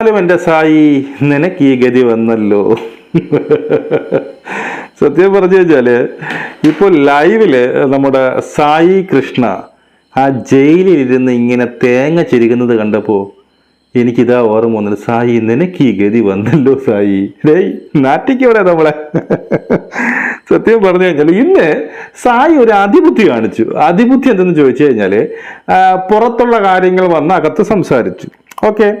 എന്നാലും എന്റെ സായി നിനക്ക് ഈ ഗതി വന്നല്ലോ. സത്യം പറഞ്ഞു കഴിഞ്ഞാൽ ഇപ്പോൾ ലൈവിൽ നമ്മുടെ സായി കൃഷ്ണ ആ ജയിലിൽ ഇരുന്ന് ഇങ്ങനെ തേങ്ങ ചിരിക്കുന്നത് കണ്ടപ്പോ എനിക്കിതാ ഓർമ്മ വന്നത്. സായി നിനക്ക് ഈ ഗതി വന്നല്ലോ സായി. ഡേയ് നാട്ടിക്കവിടെ നമ്മളെ. സത്യം പറഞ്ഞു കഴിഞ്ഞാൽ ഇന്ന് സായി ഒരു അതിബുദ്ധി കാണിച്ചു. അതിബുദ്ധി എന്തെന്ന് ചോദിച്ചു കഴിഞ്ഞാൽ പുറത്തുള്ള കാര്യങ്ങൾ വന്ന് അകത്ത് സംസാരിച്ചു. ഓക്കെ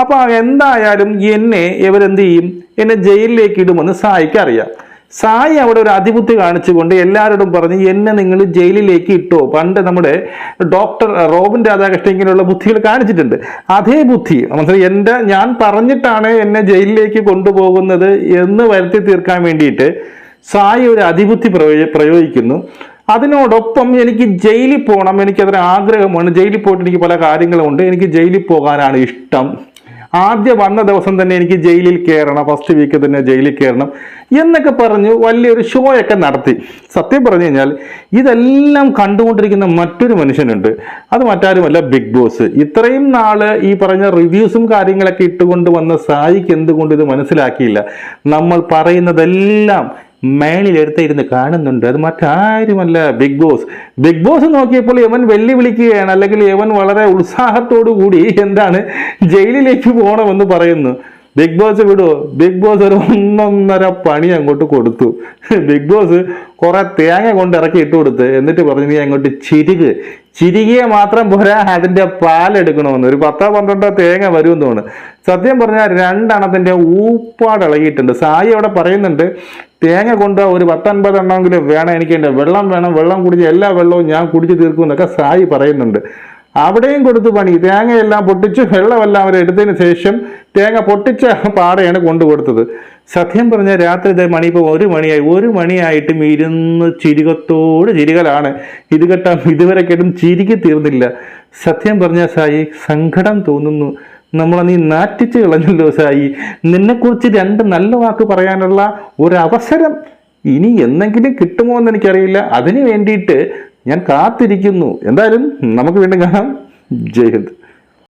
അപ്പോൾ എന്തായാലും എന്നെ ഇവരെന്ത് ചെയ്യും? എന്നെ ജയിലിലേക്ക് ഇടുമെന്ന് സായിക്ക് അറിയാം. സായി അവിടെ ഒരു അതിബുദ്ധി കാണിച്ചുകൊണ്ട് എല്ലാവരോടും പറഞ്ഞ് എന്നെ നിങ്ങൾ ജയിലിലേക്ക് ഇട്ടോ? പണ്ട് നമ്മുടെ ഡോക്ടർ റോബിൻ രാധാകൃഷ്ണൻ ഇങ്ങനെയുള്ള ബുദ്ധികൾ കാണിച്ചിട്ടുണ്ട്. അതേ ബുദ്ധി മനസ്സിലായി? എന്റെ ഞാൻ പറഞ്ഞിട്ടാണ് എന്നെ ജയിലിലേക്ക് കൊണ്ടുപോകുന്നത് എന്ന് വരുത്തി തീർക്കാൻ വേണ്ടിയിട്ട് സായി ഒരു അതിബുദ്ധി പ്രയോ- പ്രയോഗിക്കുന്നു. അതിനോടൊപ്പം എനിക്ക് ജയിലിൽ പോകണം എനിക്കതൊരു ആഗ്രഹമാണ്. ജയിലിൽ പോയിട്ട് എനിക്ക് പല കാര്യങ്ങളുമുണ്ട് എനിക്ക് ജയിലിൽ പോകാനാണ് ഇഷ്ടം. ആദ്യ വന്ന ദിവസം തന്നെ എനിക്ക് ജയിലിൽ കയറണം. ഫസ്റ്റ് വീക്ക് തന്നെ ജയിലിൽ കയറണം എന്നൊക്കെ പറഞ്ഞു വലിയൊരു ഷോയൊക്കെ നടത്തി. സത്യം പറഞ്ഞു കഴിഞ്ഞാൽ ഇതെല്ലാം കണ്ടുകൊണ്ടിരിക്കുന്ന മറ്റൊരു മനുഷ്യനുണ്ട്. അത് മറ്റാരുമല്ല ബിഗ് ബോസ്. ഇത്രയും നാൾ ഈ പറഞ്ഞ റിവ്യൂസും കാര്യങ്ങളൊക്കെ ഇട്ടുകൊണ്ട് വന്ന സായിക്ക് എന്തുകൊണ്ട് ഇത് മനസ്സിലാക്കിയില്ല? നമ്മൾ പറയുന്നതെല്ലാം മേളിലെടുത്തിരുന്ന് കാണുന്നുണ്ട്. അത് മറ്റാരുമല്ല ബിഗ് ബോസ് ബിഗ് ബോസ് നോക്കിയപ്പോൾ യവൻ വെല്ലുവിളിക്കുകയാണ്. അല്ലെങ്കിൽ യവൻ വളരെ ഉത്സാഹത്തോടു കൂടി എന്താണ് ജയിലിലേക്ക് പോകണമെന്ന് പറയുന്നു. ബിഗ് ബോസ് വിടുവോ ബിഗ് ബോസ് ഒരു ഒന്നൊന്നര പണി അങ്ങോട്ട് കൊടുത്തു. ബിഗ് ബോസ് കുറെ തേങ്ങ കൊണ്ട് ഇറക്കി ഇട്ട് കൊടുത്ത്. എന്നിട്ട് പറഞ്ഞു നീ അങ്ങോട്ട് ചിരിക് ചിരികിയെ മാത്രം പോരാ അതിന്റെ പാലെടുക്കണമെന്ന് ഒരു പത്തോ പന്ത്രണ്ടോ തേങ്ങ വരുമെന്ന് തോന്നുന്നു. സത്യം പറഞ്ഞാൽ രണ്ടെണ്ണത്തിന്റെ ഊപ്പാട് ഇളകിയിട്ടുണ്ട്. സായി അവിടെ പറയുന്നുണ്ട് തേങ്ങ കൊണ്ട് ഒരു പത്തൊൻപത് എണ്ണമെങ്കിലും വേണം എനിക്ക് എന്റെ വെള്ളം വേണം വെള്ളം കുടിച്ച് എല്ലാ വെള്ളവും ഞാൻ കുടിച്ച് തീർക്കും എന്നൊക്കെ സായി പറയുന്നുണ്ട്. അവിടെയും കൊടുത്തു പണി. തേങ്ങയെല്ലാം പൊട്ടിച്ച് വെള്ളമെല്ലാം അവർ എടുത്തതിന് ശേഷം തേങ്ങ പൊട്ടിച്ച പാടയാണ് കൊണ്ടു കൊടുത്തത്. സത്യം പറഞ്ഞാൽ രാത്രി ഇതേ മണി ഇപ്പോൾ ഒരു മണിയായി. ഒരു മണിയായിട്ടും ഇരുന്ന് ചിരികത്തോട് ചിരികലാണ്. ഇത് കേട്ടാ ഇതുവരെ കേട്ടും ചിരിക്ക് തീർന്നില്ല. സത്യം പറഞ്ഞാൽ സായി സങ്കടം തോന്നുന്നു. നമ്മളെ നീ നാറ്റിച്ച് കളഞ്ഞല്ലോ സായി നിന്നെക്കുറിച്ച് രണ്ട് നല്ല വാക്ക് പറയാനുള്ള ഒരവസരം ഇനി എന്നെങ്കിലും കിട്ടുമോ എന്ന് എനിക്കറിയില്ല. അതിനു വേണ്ടിയിട്ട് ഞാൻ കാത്തിരിക്കുന്നു. എന്തായാലും നമുക്ക് വീണ്ടും കാണാം. ജയ് ഹിന്ദ്.